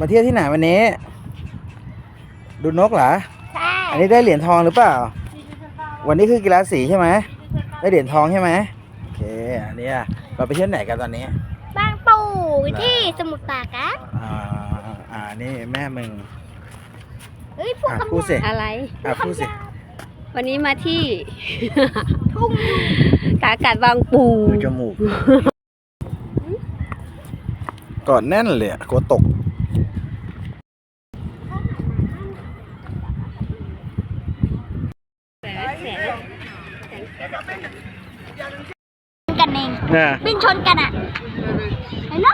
มาเที่ยวที่ไหนวันนี้ ดูนกเหรอ ใช่อันนี้ได้เหรียญทองหรือเปล่า วันนี้คือกีฬาสีใช่ไหม ได้เหรียญทองใช่ไหมโอเค อันนี้อะเราไปเที่ยวไหนกันตอนนี้ บางปูที่สมุทรปราการอ่าอ่า นี่แม่มึง เฮ้ยพวกอะคำพูดสิ อะไร อะพูดสิ วันนี้มาที่ ทุ่งกาอากาศบางปู ดูจมูก กอดแน่นเลยอะกลัวตก กันเองน่ะวิ่งชนกันอะเห็นไหม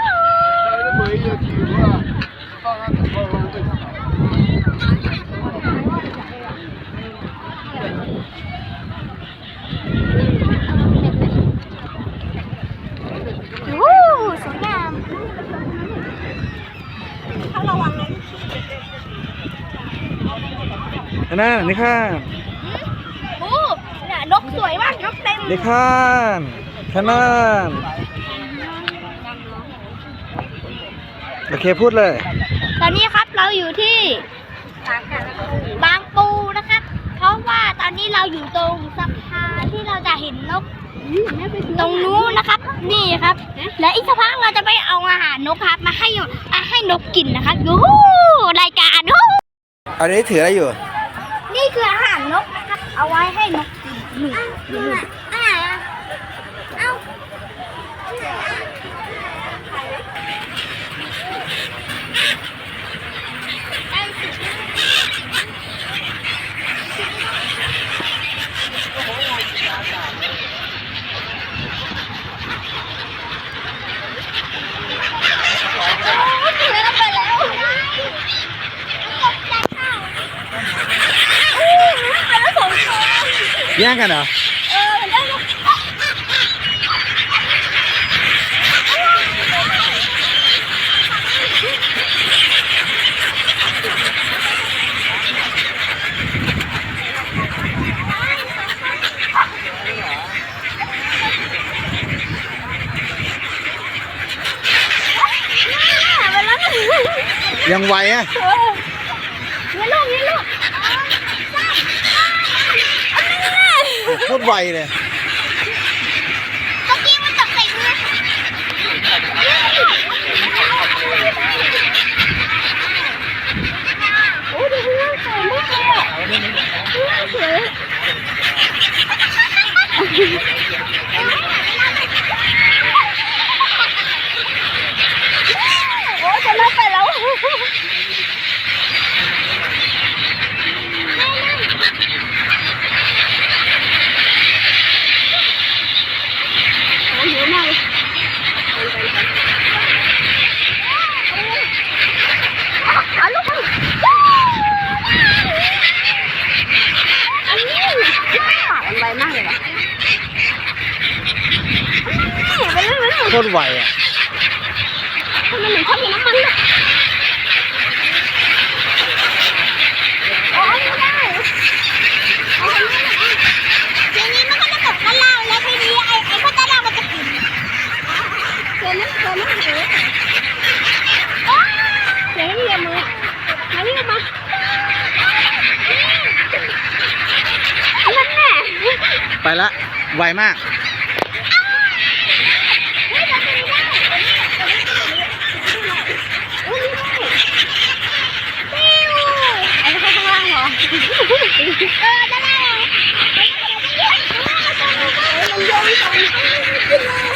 โอ้สวยงามเขาระวังนะนั่นนี่ค่ะ โอ้น่ะนกสวยมาก นกเต็มนี่ค่ะขนานโอเคพูดเลย ตอนนี้ครับเราอยู่ที่บางปูนะครับ เพราะว่าตอนนี้เราอยู่ตรงสะพานที่เราจะเห็นนก ตรงนู้นนะครับ นี่ครับ และอีกสักพักเราจะไปเอาอาหารนกครับ มาให้อะให้นกกินนะครับดูรายการดูอันนี้ถืออะไรอยู่ นี่คืออาหารนกนะครับ เอาไว้ให้นกกินนี่นี่อ่ ไปแล้วตกใจเข้าอู้ไปแล้วสองตัว แย่งกันเหรอ ยังไวอะเออเงี้ยลูกเงี้ยลูกโคตรไวเลยเมื่อกี้มันตกใส่มือโอ้ดูเรื่องสวยมากเลยเรื่องสวย โอ้จะน่ กินนะเกินนะเออเดี๋ยวให้เรียมือมาเรียมาไปละไวมาก เฮ้ยเราเป็นได้อุ้ยปิ้วไอ้ข้างล่างเหรอเออด้านล่างมันโยนสองขึ้นเลย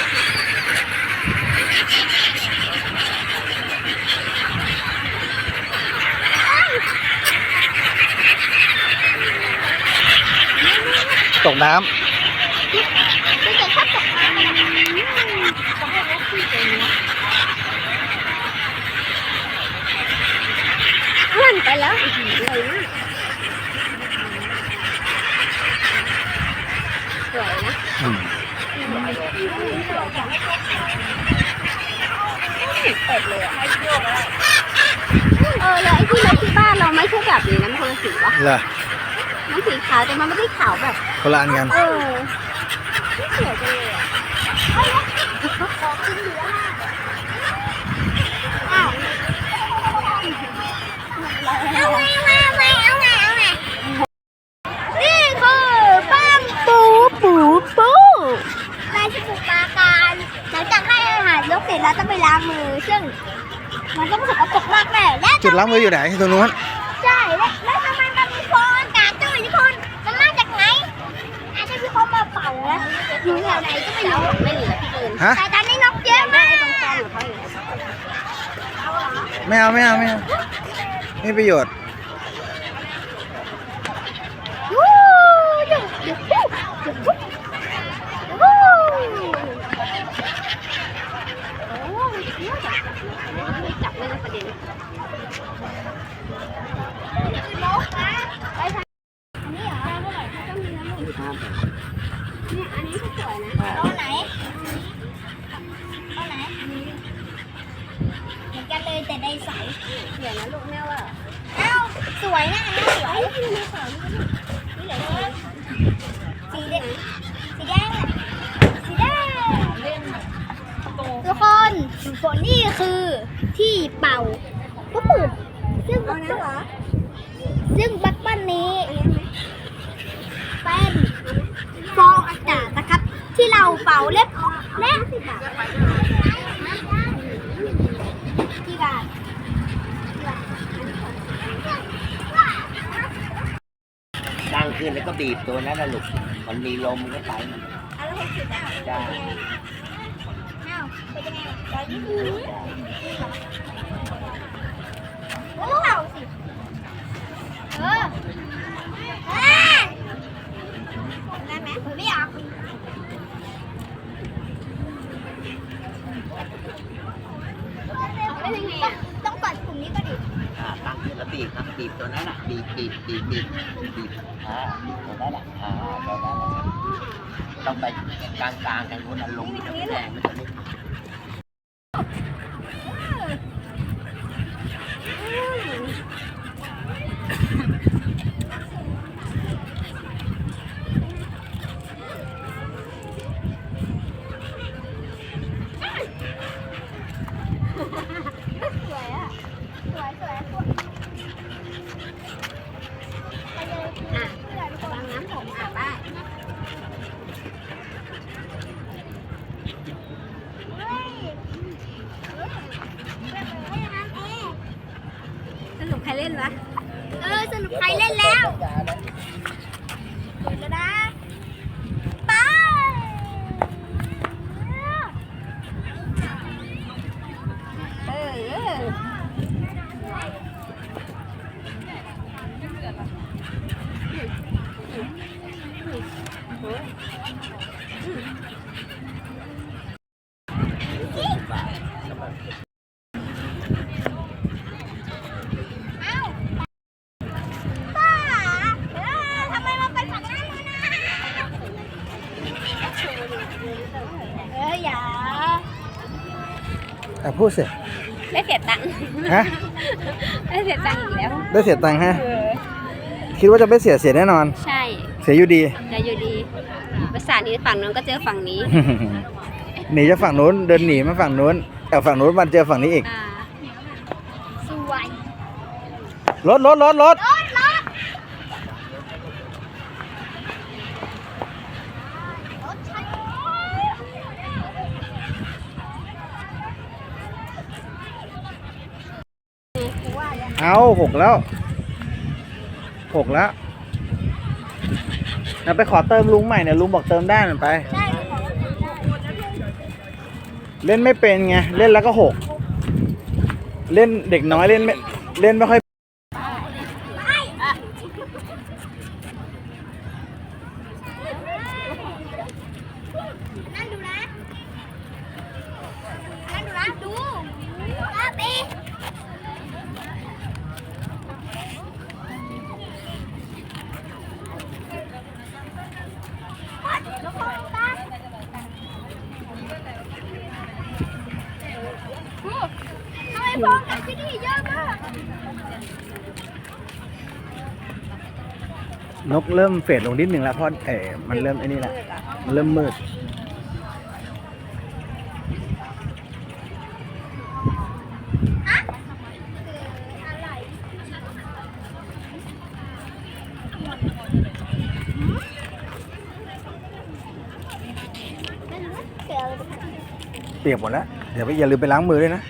ตกน้ไม่เกิดข้าตกน้ำมันต้องให้รถขึ้นไปเนี้ยลั่นไปแล้วเลยมากสวยนะำอืมเออแล้วไอ้ที่เราที่บ้านเราไม่ใช่แบบนี้นะมันคนละสีวะเหรอ มันสีขาวแต่มันไม่ได้ขาวแบบคลันกัน เออไม่สวยจังเลยอะของกินเหลือมากอ้าเอาไงเอาไงเอาไงเอาไงนี่คือบ้าปูปูปูบ้านที่ปูการหลังจากให้อาหารนกเสร็จแล้วต้องไปล้างมือซึ่งมันต้องสกปรกมากแม่และจุดล้างมืออยู่ไหนตรงนู้น ฮะแต่ตอนนี้นกเยอะมากตรงกลางของเขาอยู่ไม่เอาไม่เอาไม่เอาไม่มีประโยชน์ วู้ยูยูยูยูวู้ โอ้ยเยอะจังจับเลยนะประเด็น นกนะไปทางอันนี้เหรอเท่าไหร่ ต้องมีน้ำมันเนี่ยอันนี้ก็สวยนะ ตอนไหนตอนไหนเหมือนกันเลย แต่ได้ใสเดี๋ยวนะลูกแม่ว่าเอ้าสวยนะอันนี้สวยนี่เหลือสีแดงสีแดงสีแดงทุกคนฝนนี่คือที่เป่าปุ๊บปุ๊บซึ่งเอานะเหรอซึ่งบักบ้นนี้เป็นฟองอากาศนะครับ ที่เราเป่าเล็บและที่บาทที่บาท ตั้งขึ้นแล้วก็ บีบตัวนั้นนะลูก มันมีลมก็ไปมันอันละหกสิบอะได้อ้าวเป็นยังไงร้อยยี่สิบโอ้เอาสิเออเอ้ยได้ไหมไม่อยากต้องกดปุ่มนี้ก็ดิ อ่าตั้งขึ้นแล้ว บีบตัวนั้นอะบีบบีบบีบบีบบีบอ่าบีบตัวนั้นอะอ่าตัวนั้นต้องไปกลางกลางๆกันนู้นอะลมมันจะไม่แรงมันจะไม่ สวยอะ สวยสวยสวยไปเลย อะ เดี๋ยวทุกคน วางน้ำผมอะป้า เฮ้ยเออเฮ้ยน้ำเอ๊ะ สรุปใคร เล่นวะเออสนุกใครเล่นแล้วเปิดแล้วนะไป เออ เอ้าป้าเออทำไมมันเป็นฝั่งนั้นเลยนะเอออย่า อ่ะพูดสิได้เสียตังค์ฮะได้เสียตังค์อีกแล้ว ได้เสียตังค์ฮะ คิดว่าจะไม่เสียเสียแน่นอน ใช่ เสียอยู่ดีจะอยู่ดี ภาษานี้ฝั่งนู้นก็เจอฝั่งนี้ หนีจากฝั่งนู้นเดินหนีมาฝั่งนู้นแต่ฝั่งนู้นมันเจอฝั่งนี้อีกอ่าสวยรถรถรถรถรถรถรถฉัน เอาหกแล้วหกแล้วเราไปขอเติมลุงใหม่เนี่ยลุงบอกเติมได้มันไปใช่อรถฉันไเล่นไม่เป็นไง เล่นแล้วก็หก เล่นเด็กน้อยเล่นไม่เล่นไม่ค่อยนั่นดูนะนั่นดูนะดูอาปี แล้วก็ตามโอ้ทำไม ฟองกับที่นี่เยอะมากนกเริ่มเฟดลงนิดหนึ่งแล้วเพราะเออมันเริ่มไอ้นี่แหละมันเริ่มมืดอะอะไรไม่รู้เสียอะไรไปเปียกหมดแล้วเเดี๋ยวไปอย่าลืมไปล้างมือด้วยนะ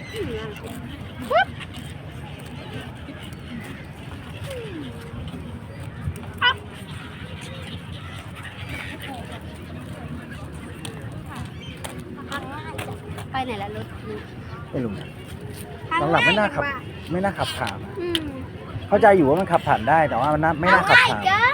ไปไหนละรถไม่รู้หลังๆไม่น่าขับ ไม่น่าขับผ่าน อืมเข้าใจอยู่ว่ามันขับผ่านได้แต่ว่ามันน่าไม่น่าขับง่ายผ่าน เกิ